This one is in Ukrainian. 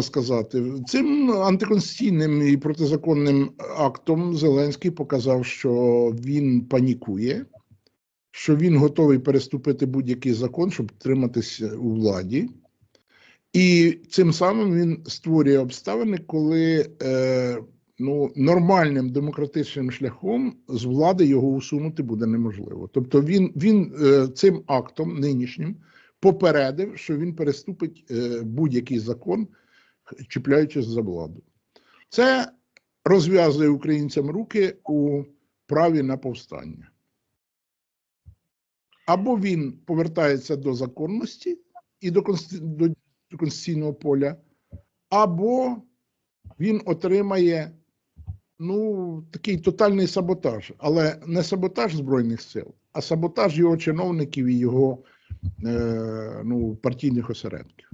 сказати, цим антиконституційним і протизаконним актом Зеленський показав, що він панікує, що він готовий переступити будь-який закон, щоб триматися у владі. І цим самим він створює обставини, коли е, ну, нормальним демократичним шляхом з влади його усунути буде неможливо. Тобто він, він е, цим актом нинішнім попередив, що він переступить е, будь-який закон, чіпляючись за владу. Це розв'язує українцям руки у праві на повстання. Або він повертається до законності і до, консти... до конституційного поля, або він отримає ну, такий тотальний саботаж, але не саботаж Збройних сил, а саботаж його чиновників і його е, ну, партійних осередків.